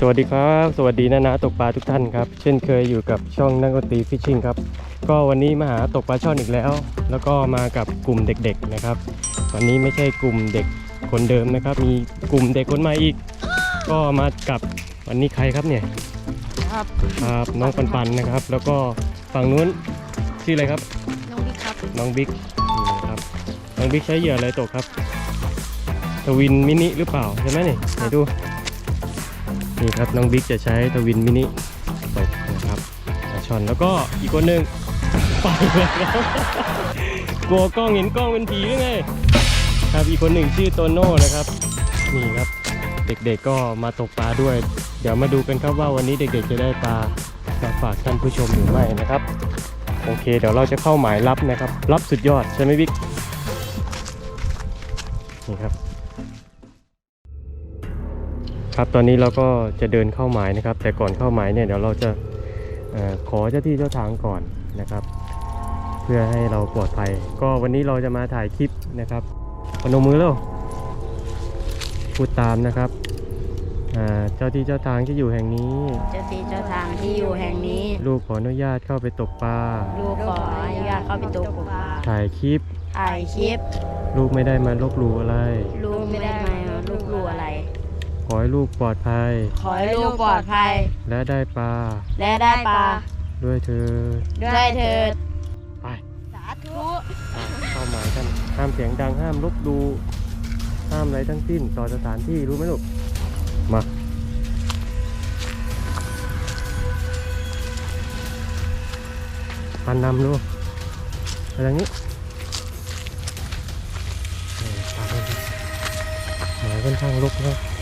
สวัสดีครับ สวัสดีนะนะตกปลาทุกท่านครับ เช่นเคยอยู่กับช่องนักดนตรีฟิชชิ่งครับ ก็วันนี้มาหาตกปลาช่อนอีกแล้ว แล้วก็มากับกลุ่มเด็กๆนะครับ วันนี้ไม่ใช่กลุ่มเด็กคนเดิมนะครับ มีกลุ่มเด็กคนใหม่อีก ก็มากับวันนี้ใครครับเนี่ย ครับ ครับน้องปันปันนะครับ แล้วก็ฝั่งนู้นชื่ออะไรครับ น้องบิ๊กครับ น้องบิ๊กนี่ครับน้องบิ๊กใช้เหยื่ออะไรตกครับทวินมินิหรือเปล่าใช่ไหมนี่ไหนดู นี่ครับน้องบิ๊กจะใช้ทวินมินิตกนะครับปลาช่อนแล้วก็อีกคนหนึ่งไปแล้วกลัวกล้องเห็นกล้องเป็นผีหรือไงครับอีกคนหนึ่งชื่อโตโน่นะครับนี่ครับเด็กๆก็มาตกปลาด้วย เดี๋ยวมาดูกันครับว่าวันนี้เด็กๆจะได้ปลามาฝากท่านผู้ชมหรือไม่นะครับ โอเค เดี๋ยวเราจะเข้าหมายรับนะครับ รับสุดยอดใช่ไหมบิ๊กนี่ครับ ครับตอนนี้เราก็จะเดินเข้าหมายนะครับ แต่ก่อนเข้าหมายเนี่ยเดี๋ยวเราจะเออขอเจ้าที่เจ้าทางก่อนนะครับ เพื่อให้เราปลอดภัย ก็วันนี้เราจะมาถ่ายคลิปนะครับพนมมือแล้วพูดตามนะครับอ่าเจ้าที่เจ้าทางที่อยู่แห่งนี้ เจ้าที่เจ้าทางที่อยู่แห่งนี้ ลูกขออนุญาตเข้าไปตกปลา ลูกขออนุญาตเข้าไปตกปลา ถ่ายคลิป ถ่ายคลิป ลูกไม่ได้มาลบหลู่อะไร ลู ให้ลูกปลอดภัย ขอให้ลูกปลอดภัย และได้ปลาและได้ปลาด้วยเธอญด้วยเถิดไปสาธุอะเข้าหมายกันห้ามเสียงดังห้ามลบดูห้ามอะไรทั้งสิ้นต่อสถานที่รู้ไหมลูกมาปันนำลูกไปทางนี้เออตามไปเลยหมายค่อนข้างลกนะ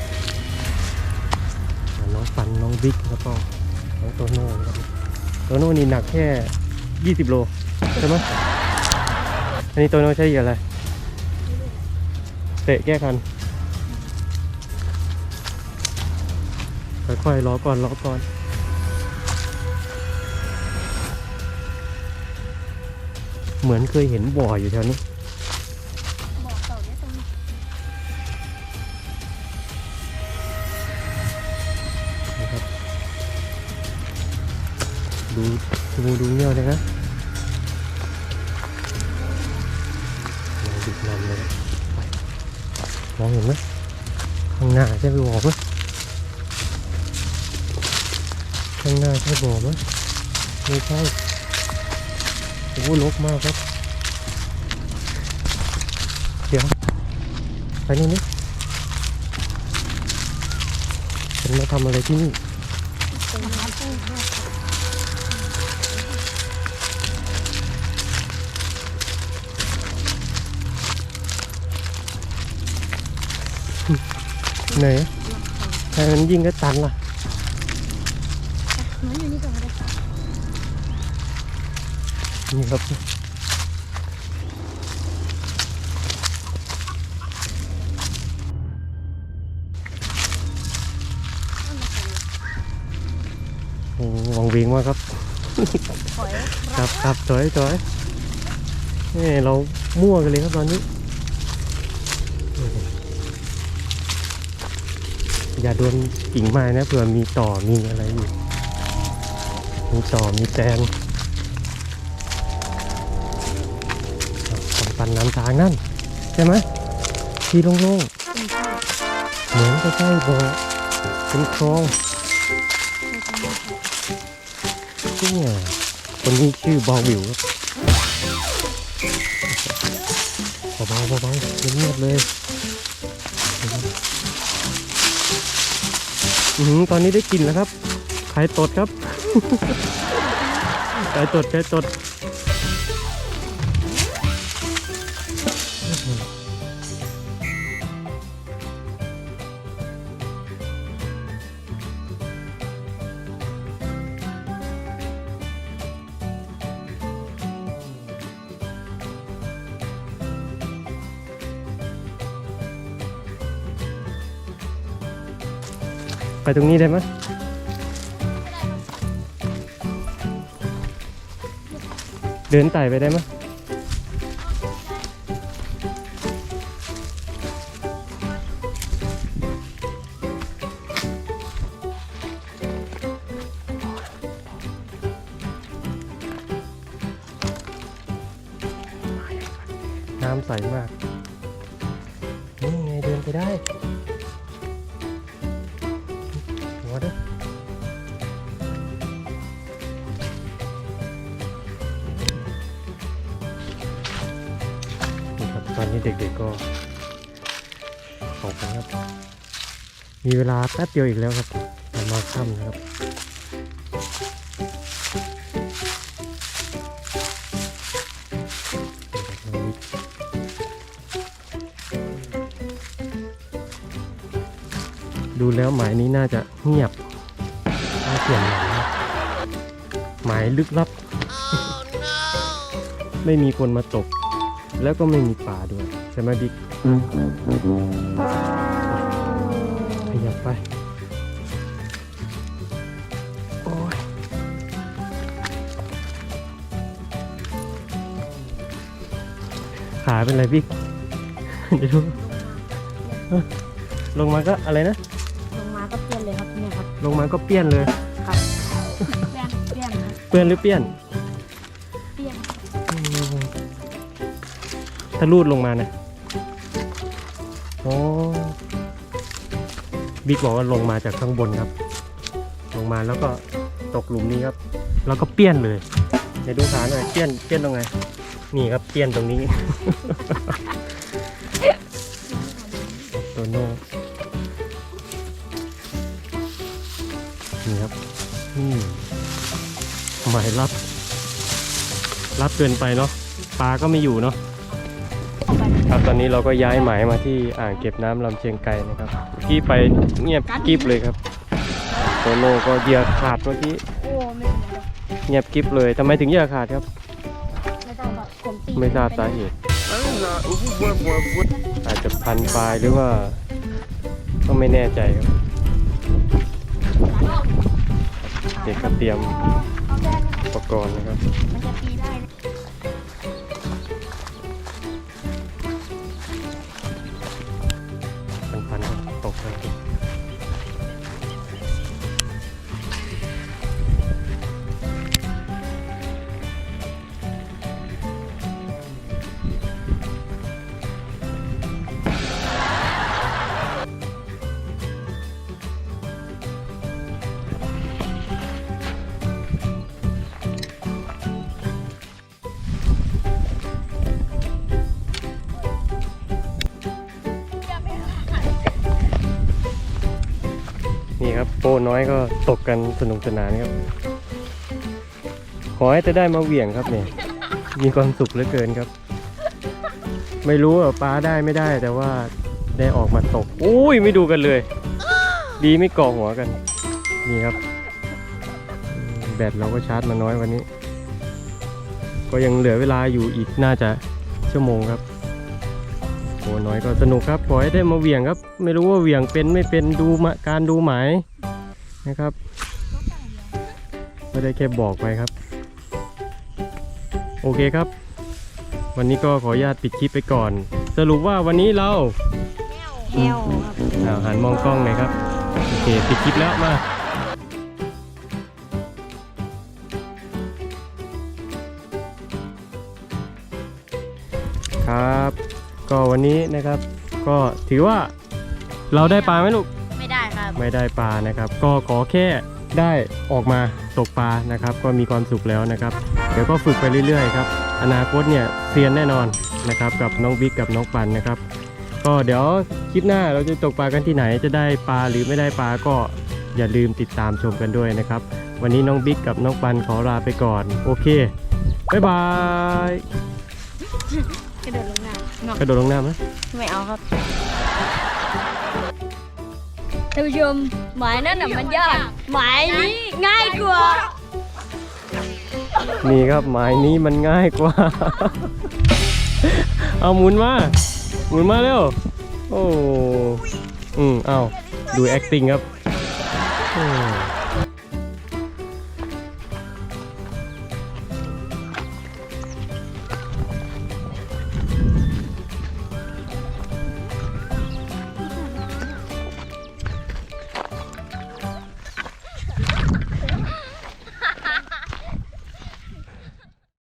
อะน้องน้องบิ๊กแล้วก็น้องโตโน่ครับโตโน่นี่หนักแค่ 20 โลใช่ไหมอันนี้โตโน่ใช้เหยื่ออะไร เตะแก้คันค่อยๆรอก่อนรอก่อนเหมือนเคยเห็นบ่ออยู่แถวนี้ ดูดูดูเงี้ยวเลยนะเราดูนำเลยไปมองเห็นไหมข้างหน้าใช่ไปบอกไหมข้างหน้าใช่บอกไหมไม่ใช่โอ้โหลกมากครับ เดี๋ยวไปนี่นี่ฉันมาทำอะไรที่นี่ ไหนใครมันยิงก็ตันล่ะนี่ครับโอ้วังเวงมากครับ ครับครับถอยถอยนี่เรามั่วกันเลยครับตอนนี้ อย่าโดนกิ่งไม้นะเผื่อมีต่อมีอะไรอยู่มีต่อมีแตนปันปันน้ำทางนั่น ใช่ไหมที่โล่งๆเหมือนจะใช่บ่อเป็นคลองเนี่ยคนนี้ชื่อบอวิวครับเบาๆเบาๆเงียบๆเลย อือตอนนี้ได้กลินแล้วครับไข่ตดครับไข่ตดไข่ตด ไปตรงนี้ได้ไหมเดินไต่ไปได้ไหมน้ำใสมาก นี่ไงเดินไปได้ เด็กๆก็ออกกันครับ มีเวลาแป๊บเดียวอีกแล้วครับประมาณค่ำนะครับดูแล้วหมายนี้น่าจะเงียบน่าเปลี่ยนหมายนะหมายลึกลับไม่มีคนมาตก แล้วก็ไม่มีป่าด้วยใช่ไหมบิ๊กขยับไป โอ้ยขาเป็นไรบิ๊กเดี๋ยวดูเอ้อลงมาก็อะไรนะ ลงมาก็เปลี่ยนเลยครับเนี่ยครับ ลงมาก็เปี้ยนเลย ครับ เปลี่ยนเปลี่ยนนะเปื้อนหรือเปี้ยน เปลี่ยนอืมถ้ารูดลงมานะ โอ้บิ๊กบอกว่าลงมาจากข้างบนครับ ลงมาแล้วก็ตกหลุมนี้ครับ แล้วก็เปี้ยนเลยเดี๋ยวดูขาหน่อยเปี้ยนเปี้ยนตรงไหนนี่ครับเปี้ยนตรงนี้โตโน่นี่ครับอืมหมายรับ รับเกินไปเนาะปลาก็ไม่อยู่เนาะ ครับตอนนี้เราก็ย้ายหมายมาที่อ่างเก็บน้ำลำเชียงไกรนะครับกี้ไปเงียบกิบเลยครับโตโน่ก็เหยื่อขาดเมื่อกี้เงียบกิบเลยทำไมถึงเหยื่อขาดครับ ไม่ทราบสาเหตุอาจจะพันปลายหรือว่า ก็ไม่แน่ใจครับเด็กก็เตรียมอุปกรณ์นะครับ ปน้อยก็ตกกันสนุกสนานครับ ขอให้จะได้มาเหวี่ยงครับเนี่ย มีความสุขเหลือเกินครับ ไม่รู้ว่าปลาได้ไม่ได้แต่ว่าได้ออกมาตกอุ้ยไม่ดูกันเลย ดีไม่เกาะหัวกัน นี่ครับอืมแบตเราก็ชาร์จมาน้อยวันนี้ ก็ยังเหลือเวลาอยู่อีกน่าจะชั่วโมงครับโอ้น้อยก็สนุกครับขอให้ได้มาเหวี่ยงครับ ไม่รู้ว่าเหวี่ยงเป็นไม่เป็นดูมาการดูหมาย นะครับ ไม่ได้แค่บอกไปครับ โอเคครับ วันนี้ก็ขออนุญาตปิดคลิปไปก่อน สรุปว่าวันนี้เราแฮวครับอ้าวหันมองกล้องหน่อยครับ โอเค ปิดคลิปแล้วมาครับ ก็วันนี้นะครับ ก็ถือว่าเราได้ปลาไหมลูก ไม่ได้ครับไม่ได้ปลานะครับ ก็ขอแค่ได้ออกมาตกปลานะครับ ก็มีความสุขแล้วนะครับ เดี๋ยวก็ฝึกไปเรื่อยๆครับอนาคตเนี่ยเซียนแน่นอนนะครับกับน้องบิ๊กกับน้องปันนะครับ ก็เดี๋ยวคลิปหน้าเราจะตกปลากันที่ไหนจะได้ปลาหรือไม่ได้ปลาก็อย่าลืมติดตามชมกันด้วยนะครับ วันนี้น้องบิ๊กกับน้องปันขอลาไปก่อน โอเคบ๊ายบายกระโดดลงน้ำกระโดดลงน้ำไหมไม่เอาครับ ท่านผู้ชมหมายนั่นน่ะมันยากหมายนี้ง่ายกว่านี่ครับหมายนี้มันง่ายกว่า เอาหมุนมา หมุนมาเร็ว โอ้ อืมเอาดู acting ครับอืม